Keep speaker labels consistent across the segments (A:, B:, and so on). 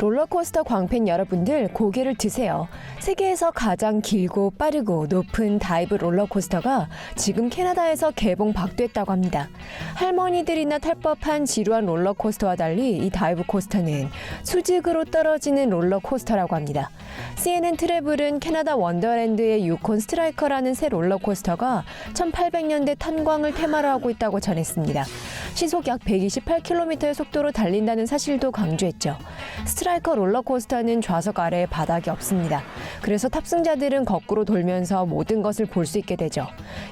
A: 롤러코스터 광팬 여러분들 고개를 드세요. 세계에서 가장 길고 빠르고 높은 다이브 롤러코스터가 지금 캐나다에서 개봉 박됐다고 합니다. 할머니들이나 탈 법한 지루한 롤러코스터와 달리 이 다이브 코스터는 수직으로 떨어지는 롤러코스터라고 합니다. CNN 트래블은 캐나다 원더랜드의 유콘 스트라이커라는 새 롤러코스터가 1800년대 탄광을 테마로 하고 있다고 전했습니다. 시속 약 128km의 속도로 달린다는 사실도 강조했죠. 스트라 이커 롤러코스터는 좌석 아래에 바닥이 없습니다. 그래서 탑승자들은 거꾸로 돌면서 모든 것을 볼 수 있게 되죠.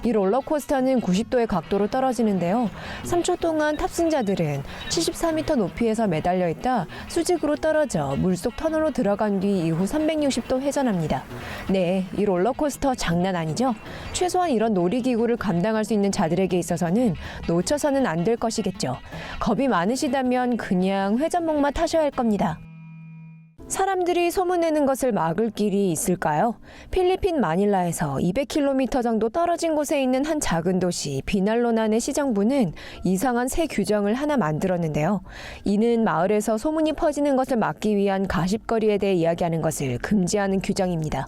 A: 이 롤러코스터는 90도의 각도로 떨어지는데요. 3초 동안 탑승자들은 74m 높이에서 매달려 있다 수직으로 떨어져 물속 터널로 들어간 뒤 이후 360도 회전합니다. 네, 이 롤러코스터 장난 아니죠? 최소한 이런 놀이기구를 감당할 수 있는 자들에게 있어서는 놓쳐서는 안 될 것이겠죠. 겁이 많으시다면 그냥 회전목마 타셔야 할 겁니다. 사람들이 소문내는 것을 막을 길이 있을까요? 필리핀 마닐라에서 200km 정도 떨어진 곳에 있는 한 작은 도시 비날로난의 시정부는 이상한 새 규정을 하나 만들었는데요. 이는 마을에서 소문이 퍼지는 것을 막기 위한 가십거리에 대해 이야기하는 것을 금지하는 규정입니다.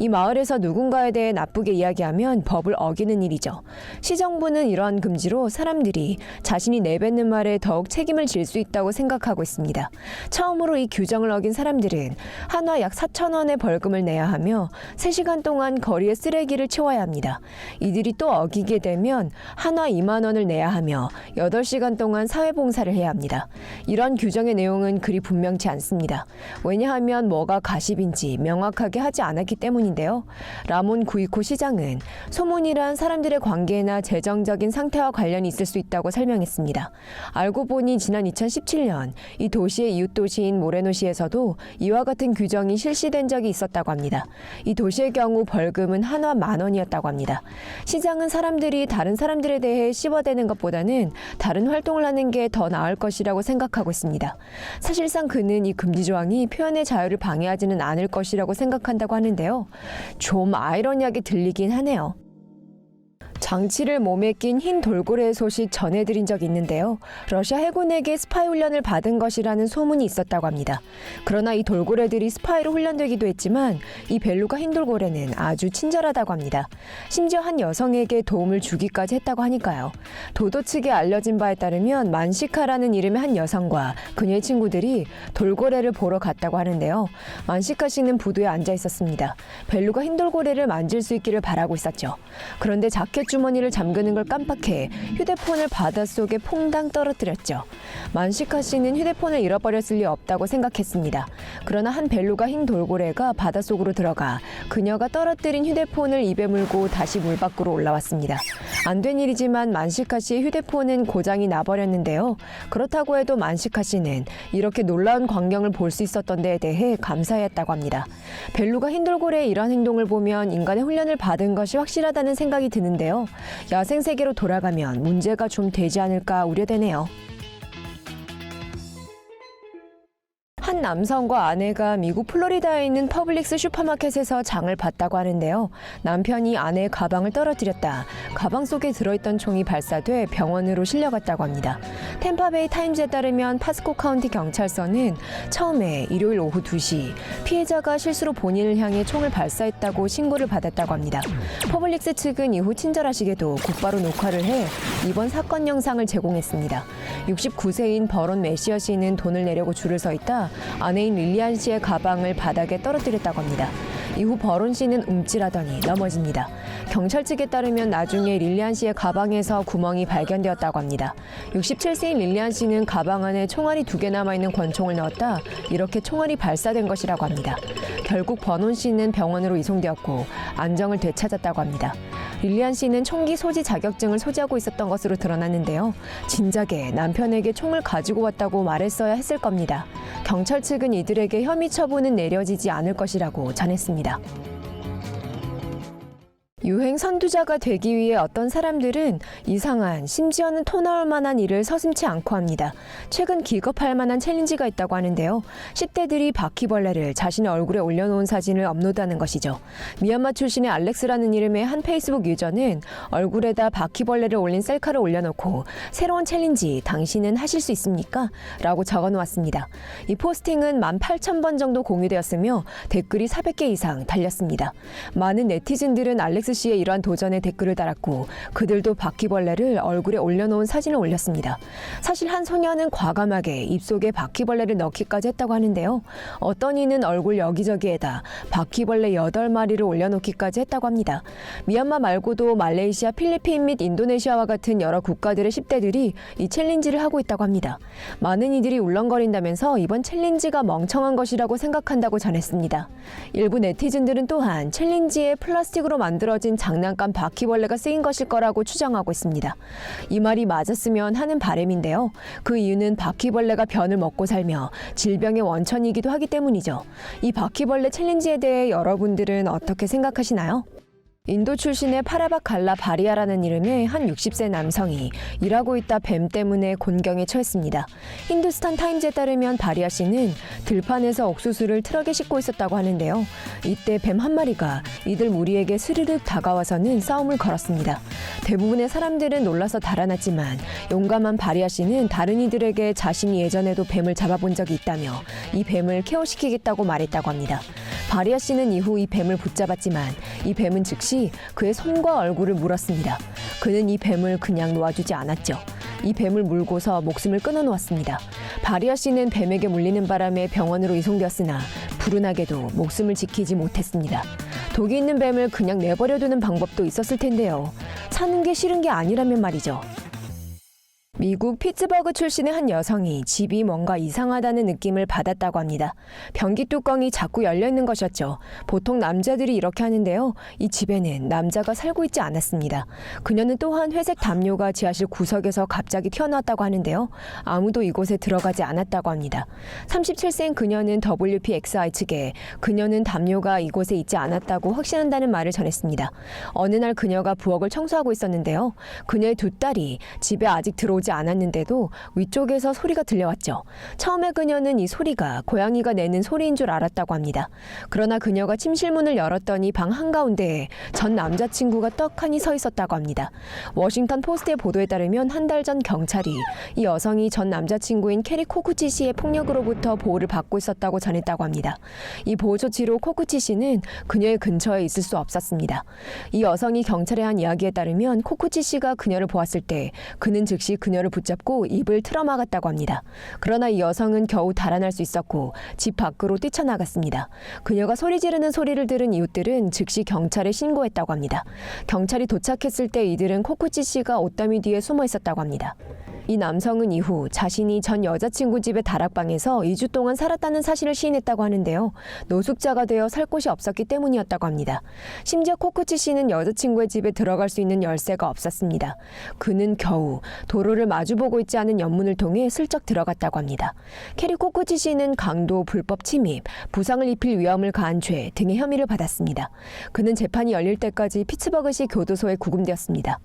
A: 이 마을에서 누군가에 대해 나쁘게 이야기하면 법을 어기는 일이죠. 시정부는 이러한 금지로 사람들이 자신이 내뱉는 말에 더욱 책임을 질 수 있다고 생각하고 있습니다. 처음으로 이 규정을 어긴 사람 들은 한화 약 4천 원의 벌금을 내야 하며 3시간 동안 거리에 쓰레기를 치워야 합니다. 이들이 또 어기게 되면 한화 2만 원을 내야 하며 8시간 동안 사회봉사를 해야 합니다. 이런 규정의 내용은 그리 분명치 않습니다. 왜냐하면 뭐가 가십인지 명확하게 하지 않았기 때문인데요. 라몬 구이코 시장은 소문이란 사람들의 관계나 재정적인 상태와 관련이 있을 수 있다고 설명했습니다. 알고 보니 지난 2017년 이 도시의 이웃 도시인 모레노시에서도 이와 같은 규정이 실시된 적이 있었다고 합니다. 이 도시의 경우 벌금은 한화 만 원이었다고 합니다. 시장은 사람들이 다른 사람들에 대해 씹어대는 것보다는 다른 활동을 하는 게 더 나을 것이라고 생각하고 있습니다. 사실상 그는 이 금지 조항이 표현의 자유를 방해하지는 않을 것이라고 생각한다고 하는데요. 좀 아이러니하게 들리긴 하네요. 장치를 몸에 낀 흰 돌고래의 소식 전해드린 적이 있는데요. 러시아 해군에게 스파이 훈련을 받은 것이라는 소문이 있었다고 합니다. 그러나 이 돌고래들이 스파이로 훈련되기도 했지만 이 벨루가 흰 돌고래는 아주 친절하다고 합니다. 심지어 한 여성에게 도움을 주기까지 했다고 하니까요. 도도 측에 알려진 바에 따르면 만시카라는 이름의 한 여성과 그녀의 친구들이 돌고래를 보러 갔다고 하는데요. 만시카 씨는 부두에 앉아 있었습니다. 벨루가 흰 돌고래를 만질 수 있기를 바라고 있었죠. 그런데 자켓 주머니를 잠그는 걸 깜빡해 휴대폰을 바닷속에 퐁당 떨어뜨렸죠. 만시카 씨는 휴대폰을 잃어버렸을 리 없다고 생각했습니다. 그러나 한 벨루가 흰 돌고래가 바닷속으로 들어가 그녀가 떨어뜨린 휴대폰을 입에 물고 다시 물 밖으로 올라왔습니다. 안 된 일이지만 만시카 씨의 휴대폰은 고장이 나버렸는데요. 그렇다고 해도 만시카 씨는 이렇게 놀라운 광경을 볼 수 있었던 데에 대해 감사했다고 합니다. 벨루가 흰 돌고래의 이런 행동을 보면 인간의 훈련을 받은 것이 확실하다는 생각이 드는데요. 야생 세계로 돌아가면 문제가 좀 되지 않을까 우려되네요. 남성과 아내가 미국 플로리다에 있는 퍼블릭스 슈퍼마켓에서 장을 봤다고 하는데요. 남편이 아내의 가방을 떨어뜨렸다. 가방 속에 들어있던 총이 발사돼 병원으로 실려갔다고 합니다. 템파베이 타임즈에 따르면 파스코 카운티 경찰서는 처음에 일요일 오후 2시 피해자가 실수로 본인을 향해 총을 발사했다고 신고를 받았다고 합니다. 퍼블릭스 측은 이후 친절하시게도 곧바로 녹화를 해 이번 사건 영상을 제공했습니다. 69세인 버론 메시어 씨는 돈을 내려고 줄을 서 있다 아내인 릴리안 씨의 가방을 바닥에 떨어뜨렸다고 합니다. 이후 버론 씨는 움찔하더니 넘어집니다. 경찰 측에 따르면 나중에 릴리안 씨의 가방에서 구멍이 발견되었다고 합니다. 67세인 릴리안 씨는 가방 안에 총알이 두 개 남아있는 권총을 넣었다 이렇게 총알이 발사된 것이라고 합니다. 결국 버논 씨는 병원으로 이송되었고 안정을 되찾았다고 합니다. 릴리안 씨는 총기 소지 자격증을 소지하고 있었던 것으로 드러났는데요. 진작에 남편에게 총을 가지고 왔다고 말했어야 했을 겁니다. 경찰 측은 이들에게 혐의 처분은 내려지지 않을 것이라고 전했습니다. 유행 선두자가 되기 위해 어떤 사람들은 이상한 심지어는 토 나올 만한 일을 서슴지 않고 합니다. 최근 기겁할 만한 챌린지가 있다고 하는데요. 10대들이 바퀴벌레를 자신의 얼굴에 올려놓은 사진을 업로드하는 것이죠. 미얀마 출신의 알렉스라는 이름의 한 페이스북 유저는 얼굴에다 바퀴벌레를 올린 셀카를 올려놓고 새로운 챌린지 당신은 하실 수 있습니까? 라고 적어놓았습니다. 이 포스팅은 18,000번 정도 공유되었으며 댓글이 400개 이상 달렸습니다. 많은 네티즌들은 알렉스 씨의 이러한 도전에 댓글을 달았고 그들도 바퀴벌레를 얼굴에 올려놓은 사진을 올렸습니다. 사실 한 소녀는 과감하게 입속에 바퀴벌레를 넣기까지 했다고 하는데요. 어떤 이는 얼굴 여기저기에다 바퀴벌레 8마리를 올려놓기까지 했다고 합니다. 미얀마 말고도 말레이시아, 필리핀 및 인도네시아와 같은 여러 국가들의 10대들이 이 챌린지를 하고 있다고 합니다. 많은 이들이 울렁거린다면서 이번 챌린지가 멍청한 것이라고 생각한다고 전했습니다. 일부 네티즌들은 또한 챌린지에 플라스틱으로 만들어 진 장난감 바퀴벌레가 쓰인 것일 거라고 추정하고 있습니다. 이 말이 맞았으면 하는 바람인데요. 그 이유는 바퀴벌레가 변을 먹고 살며 질병의 원천이기도 하기 때문이죠. 이 바퀴벌레 챌린지에 대해 여러분들은 어떻게 생각하시나요? 인도 출신의 파라박 갈라 바리아라는 이름의 한 60세 남성이 일하고 있다 뱀 때문에 곤경에 처했습니다. 힌두스탄 타임즈에 따르면 바리아 씨는 들판에서 옥수수를 트럭에 싣고 있었다고 하는데요. 이때 뱀 한 마리가 이들 무리에게 스르륵 다가와서는 싸움을 걸었습니다. 대부분의 사람들은 놀라서 달아났지만 용감한 바리아 씨는 다른 이들에게 자신이 예전에도 뱀을 잡아본 적이 있다며 이 뱀을 케어시키겠다고 말했다고 합니다. 바리아 씨는 이후 이 뱀을 붙잡았지만 이 뱀은 즉시 그의 손과 얼굴을 물었습니다. 그는 이 뱀을 그냥 놓아주지 않았죠. 이 뱀을 물고서 목숨을 끊어놓았습니다. 바리아 씨는 뱀에게 물리는 바람에 병원으로 이송되었으나 불운하게도 목숨을 지키지 못했습니다. 독이 있는 뱀을 그냥 내버려두는 방법도 있었을 텐데요. 사는 게 싫은 게 아니라면 말이죠. 미국 피츠버그 출신의 한 여성이 집이 뭔가 이상하다는 느낌을 받았다고 합니다. 변기 뚜껑이 자꾸 열려 있는 것이었죠. 보통 남자들이 이렇게 하는데요. 이 집에는 남자가 살고 있지 않았습니다. 그녀는 또한 회색 담요가 지하실 구석에서 갑자기 튀어나왔다고 하는데요. 아무도 이곳에 들어가지 않았다고 합니다. 37세인 그녀는 WPXI 측에 그녀는 담요가 이곳에 있지 않았다고 확신한다는 말을 전했습니다. 어느 날 그녀가 부엌을 청소하고 있었는데요. 그녀의 두 딸이 집에 아직 들어오지 않았는데도 위쪽에서 소리가 들려왔죠. 처음에 그녀는 이 소리가 고양이가 내는 소리인 줄 알았다고 합니다. 그러나 그녀가 침실문을 열었더니 방 한가운데에 전 남자친구가 떡하니 서 있었다고 합니다. 워싱턴 포스트의 보도에 따르면 한 달 전 경찰이 이 여성이 전 남자친구인 캐리 코쿠치 씨의 폭력으로부터 보호를 받고 있었다고 전했다고 합니다. 이 보호 조치로 코쿠치 씨는 그녀의 근처에 있을 수 없었습니다. 이 여성이 경찰에 한 이야기에 따르면 코쿠치 씨가 그녀를 보았을 때 그는 즉시 그녀를 붙잡고 입을 틀어막았다고 합니다. 그러나 이 여성은 겨우 달아날 수 있었고 집 밖으로 뛰쳐나갔습니다. 그녀가 소리 지르는 소리를 들은 이웃들은 즉시 경찰에 신고했다고 합니다. 경찰이 도착했을 때 이들은 코쿠치 씨가 옷더미 뒤에 숨어 있었다고 합니다. 이 남성은 이후 자신이 전 여자친구 집의 다락방에서 2주 동안 살았다는 사실을 시인했다고 하는데요. 노숙자가 되어 살 곳이 없었기 때문이었다고 합니다. 심지어 코쿠치 씨는 여자친구의 집에 들어갈 수 있는 열쇠가 없었습니다. 그는 겨우 도로를 마주보고 있지 않은 연문을 통해 슬쩍 들어갔다고 합니다. 캐리 코쿠치 씨는 강도, 불법 침입, 부상을 입힐 위험을 가한 죄 등의 혐의를 받았습니다. 그는 재판이 열릴 때까지 피츠버그시 교도소에 구금되었습니다.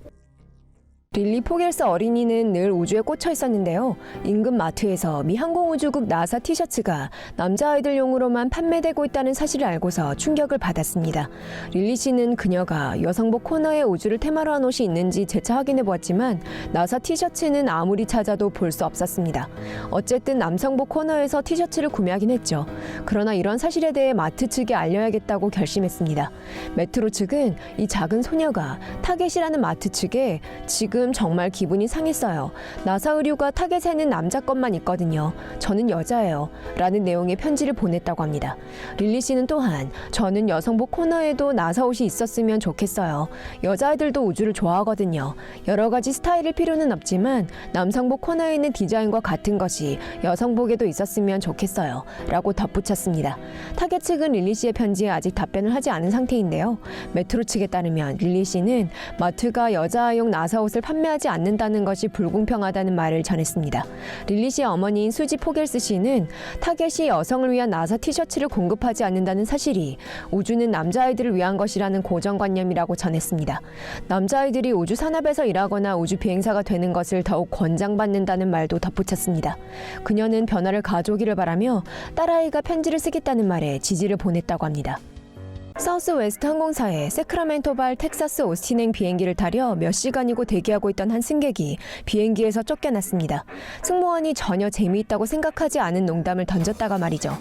A: 릴리 포겔스 어린이는 늘 우주에 꽂혀 있었는데요. 인근 마트에서 미 항공우주국 나사 티셔츠가 남자아이들용으로만 판매되고 있다는 사실을 알고서 충격을 받았습니다. 릴리 씨는 그녀가 여성복 코너에 우주를 테마로 한 옷이 있는지 재차 확인해 보았지만 나사 티셔츠는 아무리 찾아도 볼 수 없었습니다. 어쨌든 남성복 코너에서 티셔츠를 구매하긴 했죠. 그러나 이런 사실에 대해 마트 측에 알려야겠다고 결심했습니다. 메트로 측은 이 작은 소녀가 타겟이라는 마트 측에 지금 정말 기분이 상했어요. 나사 의류가 타겟에는 남자 것만 있거든요. 저는 여자예요. 라는 내용의 편지를 보냈다고 합니다. 릴리 씨는 또한 저는 여성복 코너에도 나사 옷이 있었으면 좋겠어요. 여자아이들도 우주를 좋아하거든요. 여러 가지 스타일일 필요는 없지만 남성복 코너에 있는 디자인과 같은 것이 여성복에도 있었으면 좋겠어요. 라고 덧붙였습니다. 타겟 측은 릴리 씨의 편지에 아직 답변을 하지 않은 상태인데요. 메트로 측에 따르면 릴리 씨는 마트가 여자아용 나사 옷을 판매하지 않는다는 것이 불공평하다는 말을 전했습니다. 릴리 씨의 어머니인 수지 포겔스 씨는 타겟이 여성을 위한 나사 티셔츠를 공급하지 않는다는 사실이 우주는 남자아이들을 위한 것이라는 고정관념이라고 전했습니다. 남자아이들이 우주 산업에서 일하거나 우주 비행사가 되는 것을 더욱 권장받는다는 말도 덧붙였습니다. 그녀는 변화를 가져오기를 바라며 딸아이가 편지를 쓰겠다는 말에 지지를 보냈다고 합니다. 사우스웨스트 항공사의 세크라멘토발 텍사스 오스틴행 비행기를 타려 몇 시간이고 대기하고 있던 한 승객이 비행기에서 쫓겨났습니다. 승무원이 전혀 재미있다고 생각하지 않은 농담을 던졌다가 말이죠.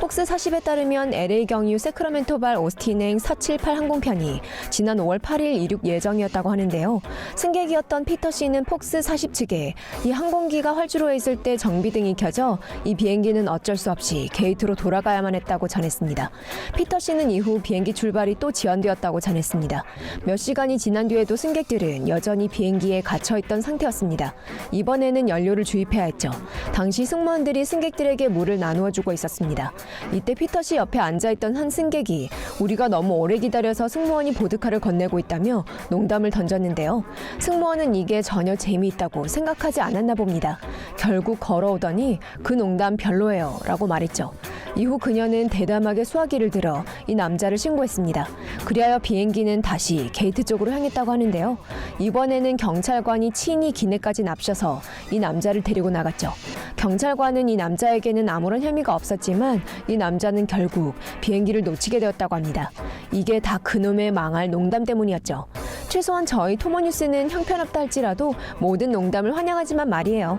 A: 폭스 40에 따르면 LA 경유 세크라멘토발 오스틴행 478 항공편이 지난 5월 8일 이륙 예정이었다고 하는데요. 승객이었던 피터 씨는 폭스 40 측에 이 항공기가 활주로에 있을 때 정비등이 켜져 이 비행기는 어쩔 수 없이 게이트로 돌아가야만 했다고 전했습니다. 피터 씨는 이후 비행기 출발이 또 지연되었다고 전했습니다. 몇 시간이 지난 뒤에도 승객들은 여전히 비행기에 갇혀 있던 상태였습니다. 이번에는 연료를 주입해야 했죠. 당시 승무원들이 승객들에게 물을 나누어 주고 있었습니다. 이때 피터 씨 옆에 앉아 있던 한 승객이 우리가 너무 오래 기다려서 승무원이 보드카를 건네고 있다며 농담을 던졌는데요. 승무원은 이게 전혀 재미있다고 생각하지 않았나 봅니다. 결국 걸어오더니 그 농담 별로예요 라고 말했죠. 이후 그녀는 대담하게 수화기를 들어 이 남자를 신고했습니다. 그리하여 비행기는 다시 게이트 쪽으로 향했다고 하는데요. 이번에는 경찰관이 친히 기내까지 납셔서 이 남자를 데리고 나갔죠. 경찰관은 이 남자에게는 아무런 혐의가 없었지만 이 남자는 결국 비행기를 놓치게 되었다고 합니다. 이게 다 그놈의 망할 농담 때문이었죠. 최소한 저희 토모뉴스는 형편없다 할지라도 모든 농담을 환영하지만 말이에요.